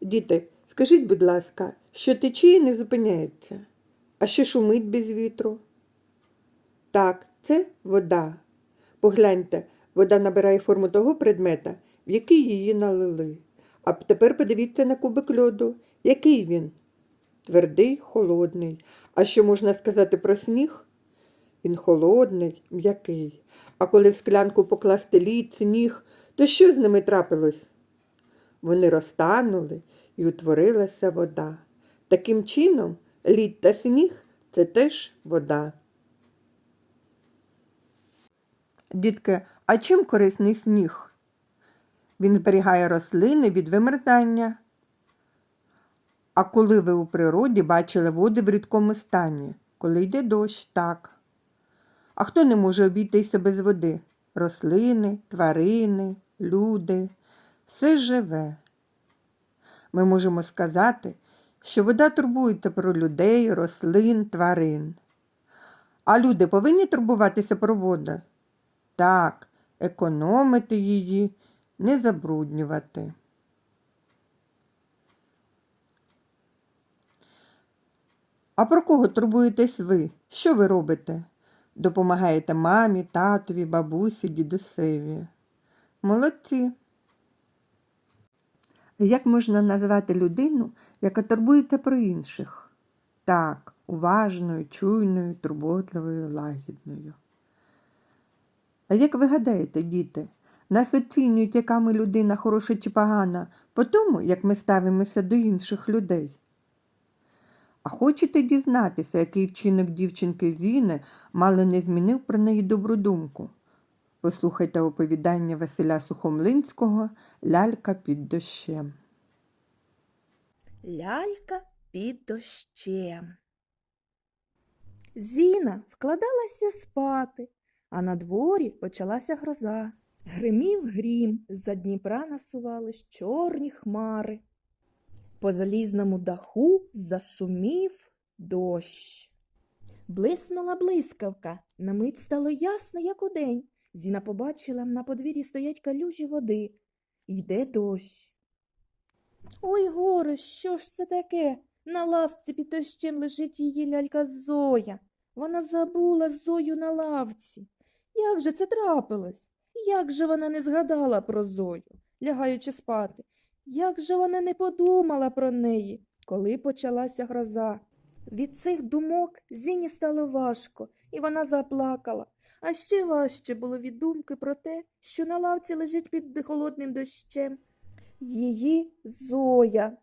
Діти, скажіть, будь ласка, що тече не зупиняється, а що шумить без вітру? Так, це вода. Погляньте, вода набирає форму того предмета, в який її налили. А тепер подивіться на кубик льоду. Який він? Твердий, холодний. А що можна сказати про сніг? Він холодний, м'який. А коли в склянку покласти лід, сніг, то що з ними трапилось? Вони розтанули і утворилася вода. Таким чином, лід та сніг це теж вода. Дітки, а чим корисний сніг? Він зберігає рослини від вимерзання. А коли ви у природі бачили води в рідкому стані, коли йде дощ, так. А хто не може обійтися без води? Рослини, тварини, люди, все живе. Ми можемо сказати, що вода турбується про людей, рослин, тварин. А люди повинні турбуватися про воду? Так, економити її, не забруднювати. А про кого турбуєтесь ви? Що ви робите? Допомагаєте мамі, татові, бабусі, дідусеві. Молодці. Як можна назвати людину, яка турбується про інших? Так, уважною, чуйною, турботливою, лагідною. А як ви гадаєте, діти, нас оцінюють, яка ми людина хороша чи погана, по тому, як ми ставимося до інших людей? А хочете дізнатися, який вчинок дівчинки Зіни мало не змінив про неї добру думку? Послухайте оповідання Василя Сухомлинського Лялька під дощем. Лялька під дощем. Зіна вкладалася спати, а на дворі почалася гроза. Гримів грім, з-за Дніпра насувались чорні хмари. По залізному даху зашумів дощ. Блиснула блискавка, на мить стало ясно, як удень. Зіна побачила, на подвір'ї стоять калюжі води. Йде дощ. Ой, горе, що ж це таке? На лавці під дощем лежить її лялька Зоя. Вона забула Зою на лавці. Як же це трапилось? Як же вона не згадала про Зою, лягаючи спати? Як же вона не подумала про неї, коли почалася гроза? Від цих думок Зіні стало важко, і вона заплакала. А ще важче було від думки про те, що на лавці лежить під холодним дощем її Зоя.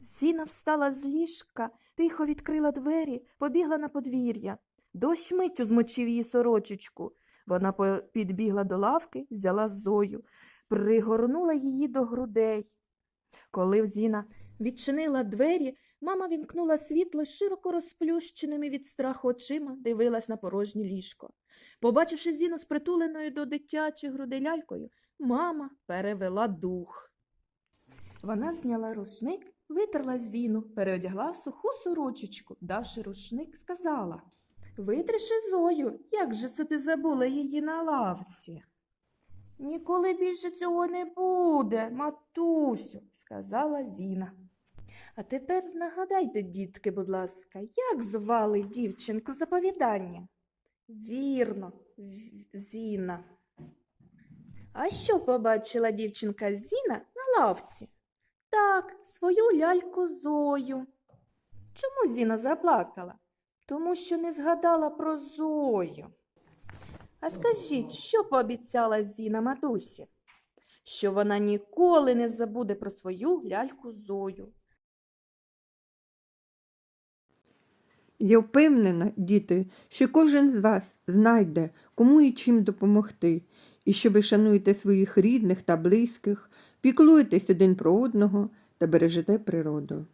Зіна встала з ліжка, тихо відкрила двері, побігла на подвір'я. Дощ миттю змочив її сорочечку. Вона підбігла до лавки, взяла Зою, пригорнула її до грудей. Коли Зіна відчинила двері, мама вімкнула світло широко розплющеними від страху очима, дивилась на порожнє ліжко. Побачивши Зіну з притуленою до дитячих грудей лялькою, мама перевела дух. Вона зняла рушник, витерла зіну, переодягла в суху сорочечку, давши рушник, сказала Витриши Зою, як же це ти забула її на лавці? Ніколи більше цього не буде, матусю, сказала Зіна. А тепер нагадайте, дітки, будь ласка, як звали дівчинку з оповідання? Вірно, Зіна. А що побачила дівчинка Зіна на лавці? Так, свою ляльку Зою. Чому Зіна заплакала? Тому що не згадала про Зою. А скажіть, що пообіцяла Зіна матусі? Що вона ніколи не забуде про свою ляльку Зою. Я впевнена, діти, що кожен з вас знайде, кому і чим допомогти, і що ви шануєте своїх рідних та близьких, піклуєтесь один про одного та бережете природу.